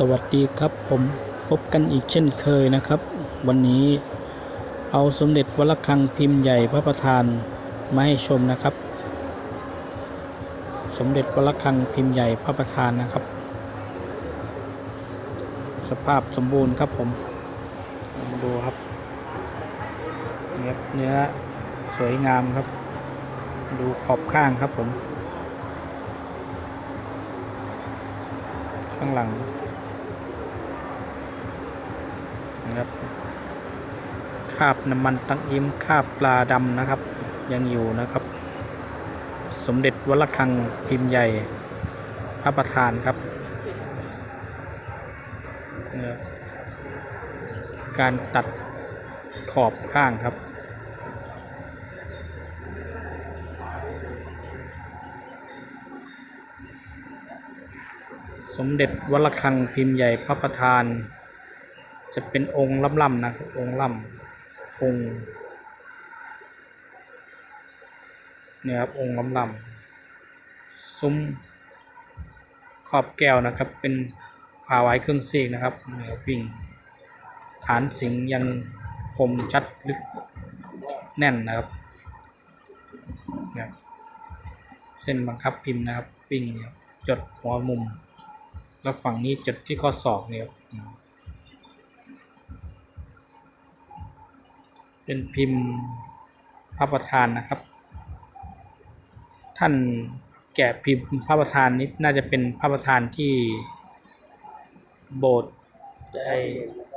สวัสดีครับผมพบกันอีกเช่นเคยนะครับ วันนี้เอาสมเด็จวัดระฆังพิมพ์ใหญ่พระประธานมาให้ชมนะครับ สมเด็จวัดระฆังพิมพ์ใหญ่พระประธานนะครับ สภาพสมบูรณ์ครับผมมาดูครับเนื้อเนื้อสวยงามครับ ดูขอบข้างครับผมข้างหลัง ครับคาบน้ำมันตังอิมคาบปลาดำนะครับ ยังอยู่นะครับ สมเด็จวัดระฆังพิมพ์ใหญ่ พระประธานครับ การตัดขอบข้างครับสมเด็จวัดระฆังพิมพ์ใหญ่พระประธาน จะเป็นองค์ล่ำๆนะครับองค์ล่ำองค์เนี่ยครับองค์ล่ำๆซุ้มขอบแก้วนะครับ เป็นผ่าไว้เครื่องเสกนะครับเนี่ยวิ่งฐานสิงยังคมชัดลึกแน่นนะครับเนี่ยเส้นบังคับพิมพ์นะครับวิ่งเนี่ยจดหัวมุม แล้วฝั่งนี้จดที่ข้อศอกเนี่ยครับ เป็นพิมพ์พระประธานนะครับ ท่านแกะพิมพ์พระประธานนี้น่าจะเป็นพระประธานที่โบสถ์ไอ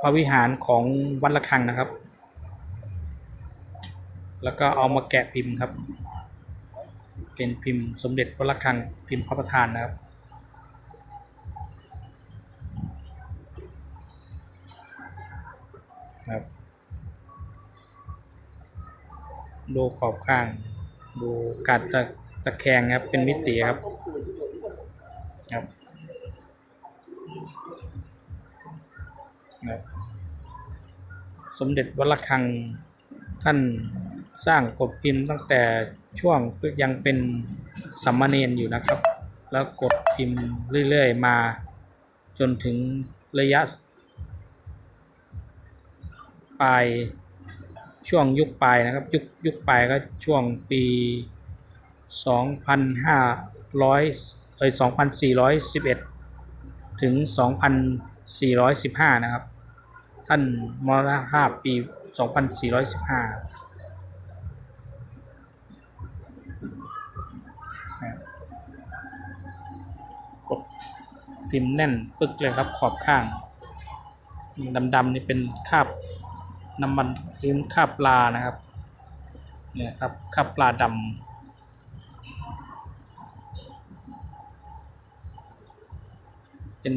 พระวิหารของวัดระฆังนะครับ แล้วก็เอามาแกะพิมพ์ครับ เป็นพิมพ์สมเด็จวัดระฆังพิมพ์พระประธานนะครับครับ ดูขอบข้าง ดูการตะตะแคงครับ เป็นมิติครับ ครับสมเด็จวัดระฆังท่านสร้างกดพิมพ์ตั้งแต่ช่วงยังเป็นสัมมาเนนอยู่นะครับ แล้วกดพิมพ์เรื่อยๆมา จนถึงระยะปลาย ช่วงยุคปลายนะครับ ยุคยุคปลายก็ช่วงปี 2,500เอ้ย2,411 ถึง 2,415 นะครับ ท่านมรณภาพปี 2,415ครับกดพิมพ์แน่น ปึกเลยครับขอบข้างดำๆนี่เป็นคาบ น้ำมันหรือคราบปลานะครับเนี่ยครับคราบปลาดำเป็น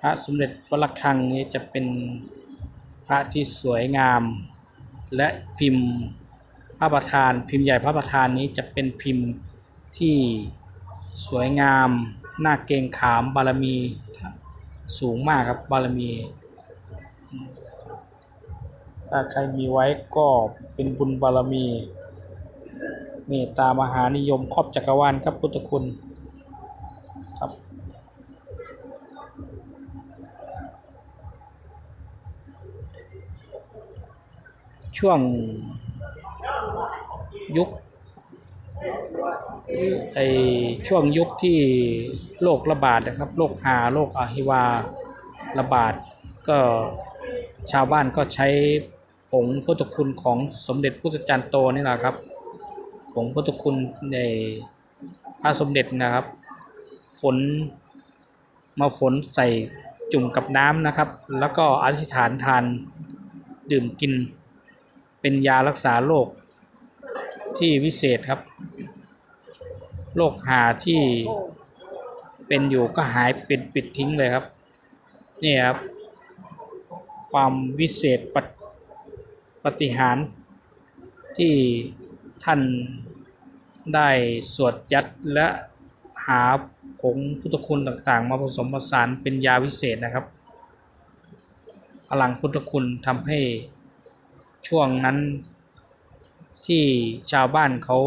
พระสมเด็จวัดระฆังนี้จะเป็นพระที่สวยงาม และพิมพ์พระประธาน พิมพ์ใหญ่พระประธานนี้จะเป็นพิมพ์ที่สวยงาม น่าเกงขามบารมีสูงมากครับบารมี ถ้าใครมีไว้ก็เป็นบุญบารมีเมตตามหานิยมครอบจักรวาลครับพุทธคุณครับช่วงยุค ไอช่วงยุคที่โรคระบาดนะครับโรคหาโรคอหิวาระบาด ก็ชาวบ้านก็ใช้ผงพุทธคุณของสมเด็จพุทธจารย์โตนี่แหละครับผงพุทธคุณในพระสมเด็จนะครับ ฝนมาฝนใส่จุ่มกับน้ำนะครับ แล้วก็อธิษฐานทานดื่มกิน เป็นยารักษาโรคที่วิเศษครับ โรคหาที่เป็นอยู่ก็หายเป็นปิดทิ้งเลยครับ นี่ครับ ความวิเศษปฏิปฏิหารที่ท่านได้สวดยัดและหาผงพุทธคุณต่างๆ มาผสมผสานเป็นยาวิเศษนะครับ พลังพุทธคุณทำให้ช่วงนั้นที่ชาวบ้านเขา